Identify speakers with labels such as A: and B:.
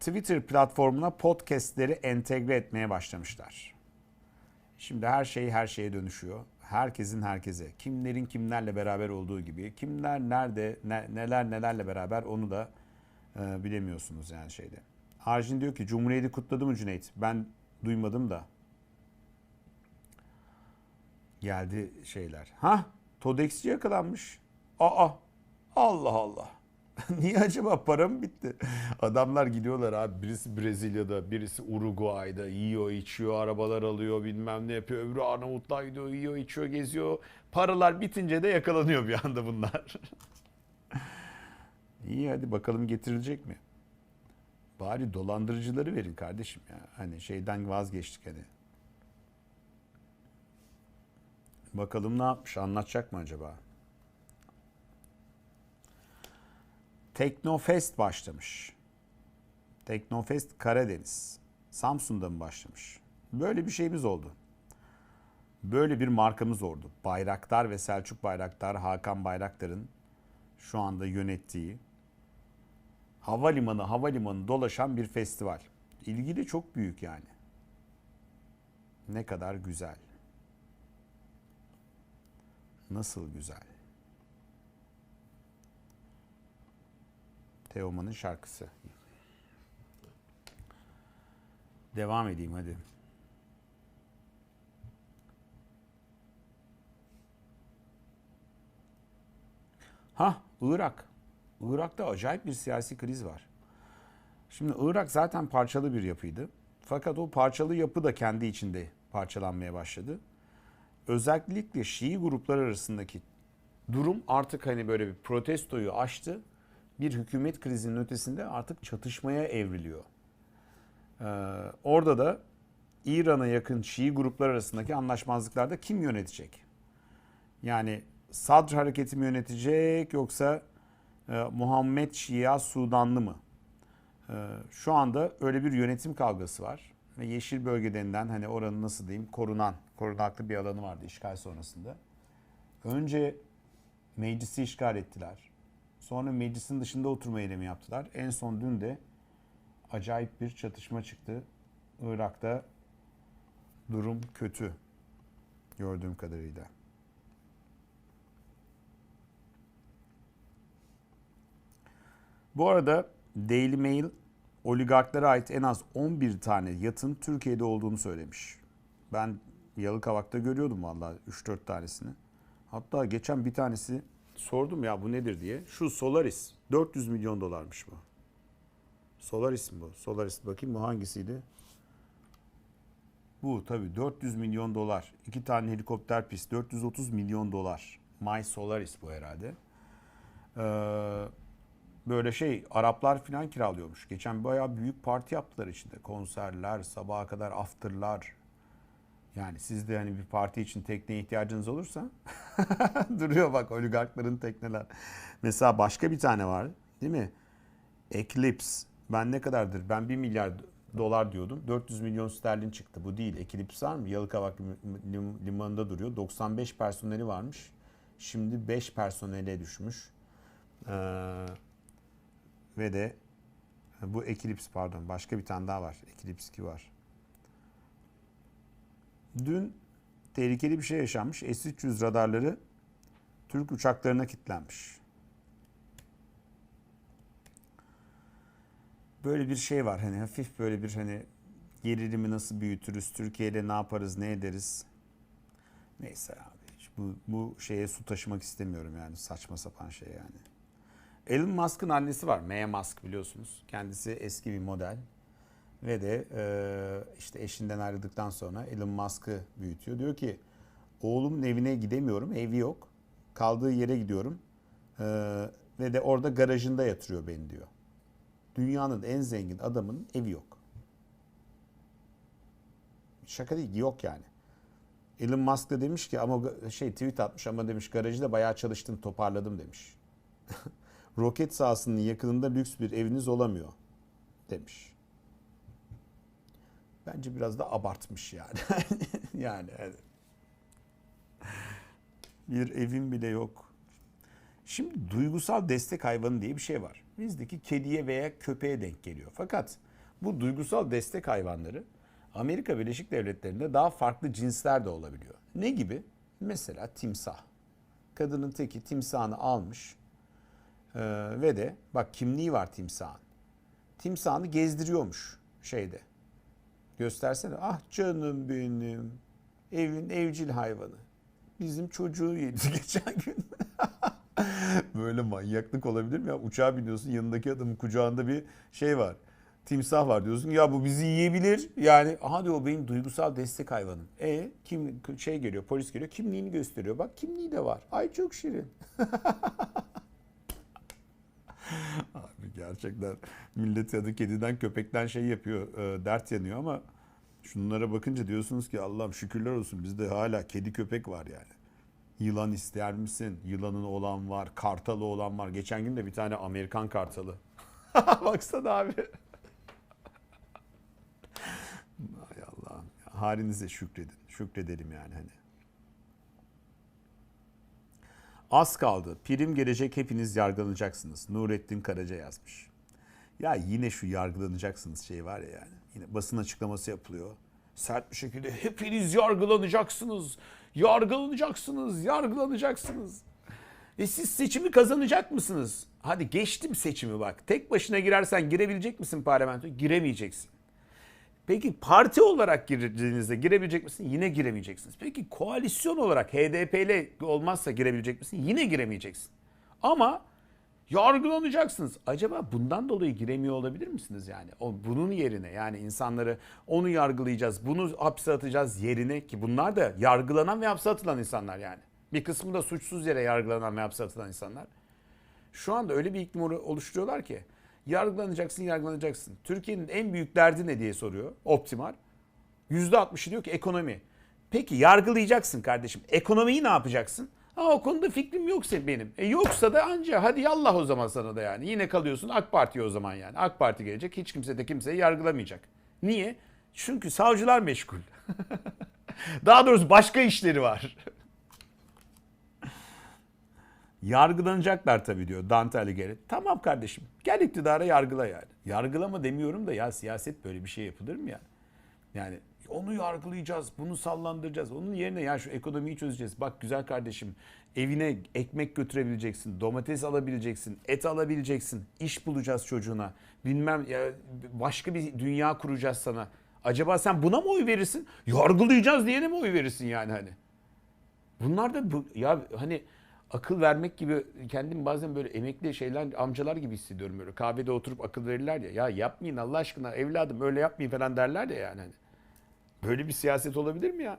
A: Twitter platformuna podcastleri entegre etmeye başlamışlar. Şimdi her şey her şeye dönüşüyor. Herkesin herkese, kimlerin kimlerle beraber olduğu gibi, kimler nerede, ne, neler nelerle beraber onu da e, bilemiyorsunuz yani şeyde. Arjin diyor ki Cumhuriyeti kutladı mı Cüneyt? Ben duymadım da. Geldi şeyler. Ha? Todex'ci yakalanmış. Aa! Allah Allah. Niye acaba para mı bitti? Adamlar gidiyorlar abi. Birisi Brezilya'da, birisi Uruguay'da yiyor, içiyor, arabalar alıyor, bilmem ne yapıyor. Öbürü Arnavutluğa gidiyor, yiyor, içiyor, geziyor. Paralar bitince de yakalanıyor bir anda bunlar. İyi hadi bakalım getirilecek mi? Bari dolandırıcıları verin kardeşim ya. Hani şeyden vazgeçtik hani. Bakalım ne yapmış anlatacak mı acaba? Teknofest başlamış. Teknofest Karadeniz. Samsun'da mı başlamış? Böyle bir şeyimiz oldu. Böyle bir markamız oldu. Bayraktar ve Selçuk Bayraktar, Hakan Bayraktar'ın şu anda yönettiği havalimanı havalimanı dolaşan bir festival. İlgi de çok büyük yani. Ne kadar güzel. Nasıl güzel. Teoman'ın şarkısı. Devam edeyim hadi. Ha Irak. Irak'ta acayip bir siyasi kriz var. Şimdi Irak zaten parçalı bir yapıydı. Fakat o parçalı yapı da kendi içinde parçalanmaya başladı. Özellikle Şii gruplar arasındaki durum artık hani böyle bir protestoyu aştı. Bir hükümet krizinin ötesinde artık çatışmaya evriliyor. Ee, orada da İran'a yakın Şii gruplar arasındaki anlaşmazlıklarda kim yönetecek? Yani Sadr hareketi mi yönetecek yoksa e, Muhammed Şia Sudanlı mı? E, şu anda öyle bir yönetim kavgası var. Ve Yeşil Bölge denilen hani oranın nasıl diyeyim korunan, korunaklı bir alanı vardı işgal sonrasında. Önce meclisi işgal ettiler. Sonra meclisin dışında oturma eylemi yaptılar. En son dün de acayip bir çatışma çıktı. Irak'ta durum kötü gördüğüm kadarıyla. Bu arada Daily Mail oligarklara ait en az 11 tane yatın Türkiye'de olduğunu söylemiş. Ben Yalıkavak'ta görüyordum vallahi 3-4 tanesini. Hatta geçen bir tanesi sordum ya bu nedir diye. Şu Solaris 400 milyon dolarmış bu. Solaris mi bu? Solaris bakayım bu hangisiydi? Bu tabii 400 milyon dolar. İki tane helikopter pist 430 milyon dolar. My Solaris bu herhalde. Ee, böyle şey Araplar falan kiralıyormuş. Geçen bayağı büyük parti yaptılar içinde. Konserler, sabaha kadar afterlar. Yani siz de hani bir parti için tekneye ihtiyacınız olursa duruyor bak oligarkların tekneler. Mesela başka bir tane var değil mi? Eclipse. Ben ne kadardır? Ben 1 milyar dolar diyordum. 400 milyon sterlin çıktı. Bu değil. Eclipse var mı? Yalıkavak lim- limanında duruyor. 95 personeli varmış. Şimdi 5 personele düşmüş. Ee, ve de bu Eclipse pardon başka bir tane daha var. Eclipse 2 var. Dün tehlikeli bir şey yaşanmış. S-300 radarları Türk uçaklarına kilitlenmiş. Böyle bir şey var hani hafif böyle bir hani gerilimi nasıl büyütürüz, Türkiye'yle ne yaparız, ne ederiz. Neyse abi hiç bu, bu şeye su taşımak istemiyorum yani saçma sapan şey yani. Elon Musk'ın annesi var. Maya Musk biliyorsunuz. Kendisi eski bir model. Ve de e, işte eşinden ayrıldıktan sonra Elon Musk'ı büyütüyor. Diyor ki oğlumun evine gidemiyorum. Evi yok. Kaldığı yere gidiyorum. E, ve de orada garajında yatırıyor beni diyor. Dünyanın en zengin adamının evi yok. Şaka değil yok yani. Elon Musk da demiş ki ama şey tweet atmış ama demiş garajı da bayağı çalıştım toparladım demiş. roket sahasının yakınında lüks bir eviniz olamıyor demiş. Bence biraz da abartmış yani. yani evet. Bir evim bile yok. Şimdi duygusal destek hayvanı diye bir şey var. bizdeki kediye veya köpeğe denk geliyor. Fakat bu duygusal destek hayvanları Amerika Birleşik Devletleri'nde daha farklı cinsler de olabiliyor. Ne gibi? Mesela timsah. Kadının teki timsahını almış ee, ve de bak kimliği var timsahın. Timsahını gezdiriyormuş şeyde. Göstersene. Ah canım benim. Evin evcil hayvanı. Bizim çocuğu yedi geçen gün. Böyle manyaklık olabilir mi ya? Uçağa biniyorsun yanındaki adamın kucağında bir şey var. Timsah var diyorsun. Ya bu bizi yiyebilir. Yani aha diyor o benim duygusal destek hayvanım. E kim şey geliyor polis geliyor kimliğini gösteriyor. Bak kimliği de var. Ay çok şirin. Gerçekten millet ya da kediden köpekten şey yapıyor e, dert yanıyor ama şunlara bakınca diyorsunuz ki Allah'ım şükürler olsun bizde hala kedi köpek var yani. Yılan ister misin? Yılanın olan var, kartalı olan var. Geçen gün de bir tane Amerikan kartalı. Baksana abi. Ay Allah'ım. Halinize şükredin. Şükredelim yani hani. Az kaldı. Prim gelecek hepiniz yargılanacaksınız. Nurettin Karaca yazmış. Ya yine şu yargılanacaksınız şey var ya yani. Yine basın açıklaması yapılıyor. Sert bir şekilde hepiniz yargılanacaksınız. Yargılanacaksınız, yargılanacaksınız. E siz seçimi kazanacak mısınız? Hadi geçtim seçimi bak. Tek başına girersen girebilecek misin parlamentoya? Giremeyeceksin. Peki parti olarak girdiğinizde girebilecek misin? Yine giremeyeceksiniz. Peki koalisyon olarak HDP ile olmazsa girebilecek misin? Yine giremeyeceksin. Ama yargılanacaksınız. Acaba bundan dolayı giremiyor olabilir misiniz yani? O bunun yerine yani insanları onu yargılayacağız, bunu hapse atacağız yerine ki bunlar da yargılanan ve hapse atılan insanlar yani. Bir kısmı da suçsuz yere yargılanan ve hapse atılan insanlar. Şu anda öyle bir iklim oluşturuyorlar ki yargılanacaksın, yargılanacaksın. Türkiye'nin en büyük derdi ne diye soruyor Optimal. %60'ı diyor ki ekonomi. Peki yargılayacaksın kardeşim. Ekonomiyi ne yapacaksın? Ha o konuda fikrim yoksa benim. E yoksa da anca hadi yallah o zaman sana da yani. Yine kalıyorsun AK Parti o zaman yani. AK Parti gelecek hiç kimse de kimseyi yargılamayacak. Niye? Çünkü savcılar meşgul. Daha doğrusu başka işleri var. Yargılanacaklar tabii diyor Dante Alighieri. Tamam kardeşim gel iktidara yargıla yani. Yargılama demiyorum da ya siyaset böyle bir şey yapılır mı yani? Yani onu yargılayacağız, bunu sallandıracağız. Onun yerine ya şu ekonomiyi çözeceğiz. Bak güzel kardeşim evine ekmek götürebileceksin, domates alabileceksin, et alabileceksin, iş bulacağız çocuğuna. Bilmem ya başka bir dünya kuracağız sana. Acaba sen buna mı oy verirsin? Yargılayacağız diye mi oy verirsin yani hani? Bunlar da bu, ya hani akıl vermek gibi kendim bazen böyle emekli şeyler amcalar gibi hissediyorum böyle. Kahvede oturup akıl verirler ya. Ya yapmayın Allah aşkına evladım öyle yapmayın falan derler ya yani. Hani. Böyle bir siyaset olabilir mi ya?